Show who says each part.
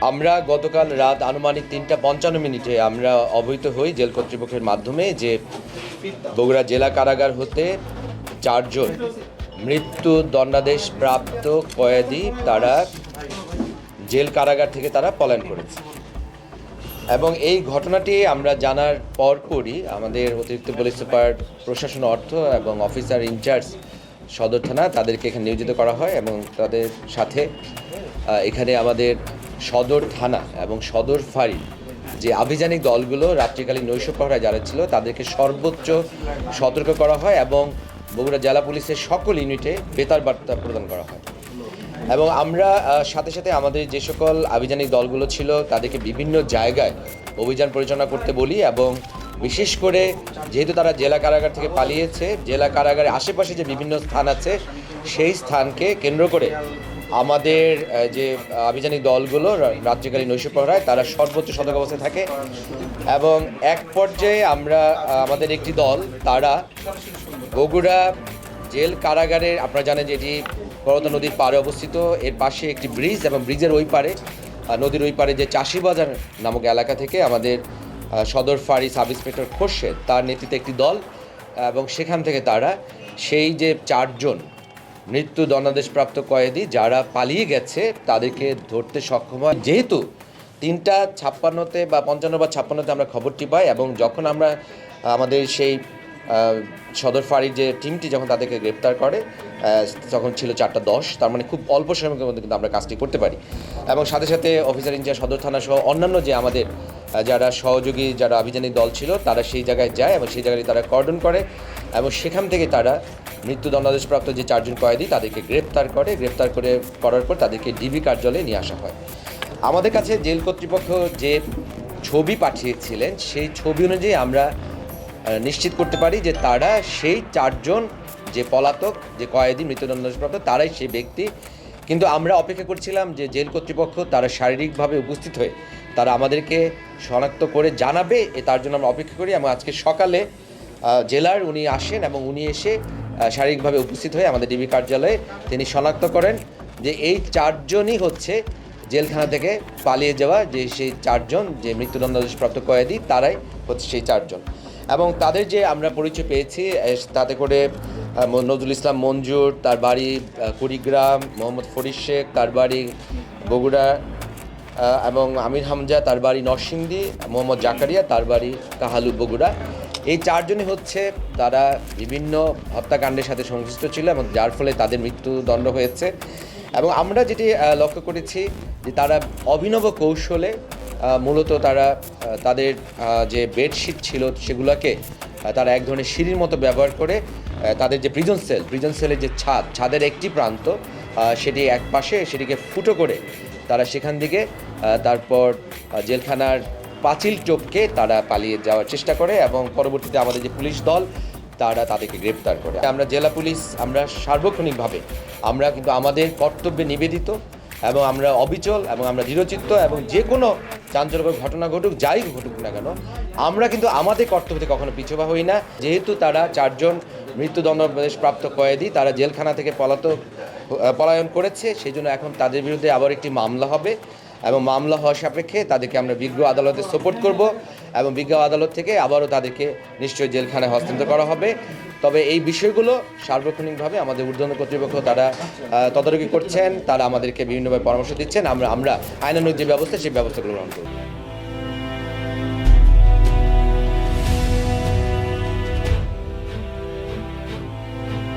Speaker 1: আমরা গতকাল রাত আনুমানিক তিনটা পঞ্চান্ন মিনিটে আমরা অবহিত হই জেল কর্তৃপক্ষের মাধ্যমে যে বগুড়া জেলা কারাগার হতে চারজন মৃত্যু দণ্ডাদেশ প্রাপ্ত কয়েদি তারা জেল কারাগার থেকে তারা পলায়ন করেছে। এবং এই ঘটনাটি আমরা জানার পরপরই আমাদের অতিরিক্ত পুলিশ সুপার প্রশাসন অর্থ এবং অফিসার ইনচার্জ সদর থানা তাদেরকে এখানে নিয়োজিত করা হয় এবং তাদের সাথে এখানে আমাদের সদর থানা এবং সদর ফাঁড়ি। যে আভিযানিক দলগুলো রাত্রিকালীন নৈশ প্রহরায় যারা ছিল, তাদেরকে সর্বোচ্চ সতর্ক করা হয় এবং বগুড়া জেলা পুলিশের সকল ইউনিটে বেতার বার্তা প্রদান করা হয়। এবং আমরা সাথে সাথে আমাদের যে সকল আভিযানিক দলগুলো ছিল, তাদেরকে বিভিন্ন জায়গায় অভিযান পরিচালনা করতে বলি এবং বিশেষ করে যেহেতু তারা জেলা কারাগার থেকে পালিয়েছে, জেলা কারাগারের আশেপাশে যে বিভিন্ন স্থান আছে, সেই স্থানকে কেন্দ্র করে আমাদের যে আভিযানিক দলগুলো, রা- রাত্রিকালীন নৈশ প্রহরায় তারা সর্বোচ্চ সতর্ক অবস্থায় থাকে। এবং এক পর্যায়ে আমরা আমাদের একটি দল, তারা বগুড়া জেল কারাগারের, আপনারা জানেন যে এটি করতা নদীর পাড়ে অবস্থিত। এর পাশে একটি ব্রিজ এবং ব্রিজের ওই পারে নদীর ওই পারে যে চাষিবাজার নামক এলাকা থেকে আমাদের সদর ফাঁড়ি সাব ইন্সপেক্টর খোরশেদ তার নেতৃত্বে একটি দল, এবং সেখান থেকে তারা সেই যে চারজন মৃত্যু দণ্ডাদেশপ্রাপ্ত কয়েদি যারা পালিয়ে গেছে তাদেরকে ধরতে সক্ষম হয়। যেহেতু তিনটা ছাপ্পান্নতে বা পঞ্চান্ন বা ছাপ্পান্নতে আমরা খবরটি পাই এবং যখন আমরা আমাদের সেই সদর ফাঁড়ির যে টিমটি যখন তাদেরকে গ্রেপ্তার করে তখন ছিল চারটা দশ, তার মানে খুব অল্প সময়ের মধ্যে কিন্তু আমরা কাজটি করতে পারি। এবং সাথে সাথে অফিসার ইনচার্জ সদর থানা সহ অন্যান্য যে আমাদের যারা সহযোগী, যারা আভিযানিক দল ছিল, তারা সেই জায়গায় যায় এবং সেই জায়গায় তারা কর্ডন করে এবং সেখান থেকে তারা মৃত্যুদণ্ডাদেশপ্রাপ্ত যে চারজন কয়েদি তাদেরকে গ্রেপ্তার করে গ্রেপ্তার করে করার পর তাদেরকে ডিবি কার্যালয়ে নিয়ে আসা হয়। আমাদের কাছে জেল কর্তৃপক্ষ যে ছবি পাঠিয়েছিলেন, সেই ছবি অনুযায়ী আমরা নিশ্চিত করতে পারি যে তারা সেই চারজন যে পলাতক, যে কয়েদি মৃত্যুদণ্ডপ্রাপ্ত তারাই সেই ব্যক্তি। কিন্তু আমরা অপেক্ষা করছিলাম যে জেল কর্তৃপক্ষ তারা শারীরিকভাবে উপস্থিত হয়ে তারা আমাদেরকে শনাক্ত করে জানাবে, এ তার জন্য আমরা অপেক্ষা করি এবং আজকে সকালে জেলার উনি আসেন এবং উনি এসে শারীরিকভাবে উপস্থিত হয়ে আমাদের ডিবি কার্যালয়ে তিনি শনাক্ত করেন যে এই চারজনই হচ্ছে জেলখানা থেকে পালিয়ে যাওয়া যে সেই চারজন, যে মৃত্যুদণ্ডাদেশপ্রাপ্ত কয়েদি, তারাই হচ্ছে সেই চারজন। এবং তাদের যে আমরা পরিচয় পেয়েছি তাতে করে নজরুল ইসলাম মঞ্জুর, তার বাড়ি কুড়িগ্রাম, মোহাম্মদ ফরিদ শেখ, তার বাড়ি বগুড়া এবং আমির হামজা, তার বাড়ি নরসিংদী, মোহাম্মদ জাকারিয়া, তার বাড়ি কাহালু বগুড়া। এই চারজনই হচ্ছে তারা বিভিন্ন হত্যাকাণ্ডের সাথে সংশ্লিষ্ট ছিল এবং যার ফলে তাদের মৃত্যুদণ্ড হয়েছে। এবং আমরা যেটি লক্ষ্য করেছি যে তারা অভিনব কৌশলে মূলত তারা তাদের যে বেডশিট ছিল সেগুলোকে তারা এক ধরনের সিঁড়ির মতো ব্যবহার করে তাদের যে প্রিজন সেল প্রিজন সেলের যে ছাদ, ছাদের একটি প্রান্ত সেটি এক পাশে সেটিকে ফুটো করে তারা সেখান থেকে তারপর জেলখানার পাঁচিল টপকে তারা পালিয়ে যাওয়ার চেষ্টা করে এবং পরবর্তীতে আমাদের যে পুলিশ দল, তারা তাদেরকে গ্রেপ্তার করে। আমরা জেলা পুলিশ, আমরা সার্বক্ষণিকভাবে, আমরা কিন্তু আমাদের কর্তব্যে নিবেদিত এবং আমরা অবিচল এবং আমরা দৃঢ়চিত্ত এবং যে কোনো চাঞ্চল্যকর ঘটনা ঘটুক, যাই ঘটুক না কেন, আমরা কিন্তু আমাদের কর্তব্য থেকে কখনো পিছুপা হই না। যেহেতু তারা চারজন মৃত্যুদণ্ডাদেশ প্রাপ্ত কয়েদি, তারা জেলখানা থেকে পলাতক পলায়ন করেছে সেই জন্য এখন তাদের বিরুদ্ধে আবার একটি মামলা হবে। এবং মামলা হওয়ার সাপেক্ষে তাদেরকে আমরা বিজ্ঞ আদালতে সাপোর্ট করব এবং বিজ্ঞ আদালত থেকে আবারও তাদেরকে নিশ্চয়ই জেলখানায় হস্তান্তর করা হবে। তবে এই বিষয়গুলো সার্বক্ষণিকভাবে আমাদের ঊর্ধ্বতন কর্তৃপক্ষ তারা তদারকি করছেন। তারা আমাদেরকে বিভিন্নভাবে পরামর্শ দিচ্ছেন। আমরা আমরা আইনানুগ যে ব্যবস্থা, সেই ব্যবস্থাগুলো গ্রহণ করব।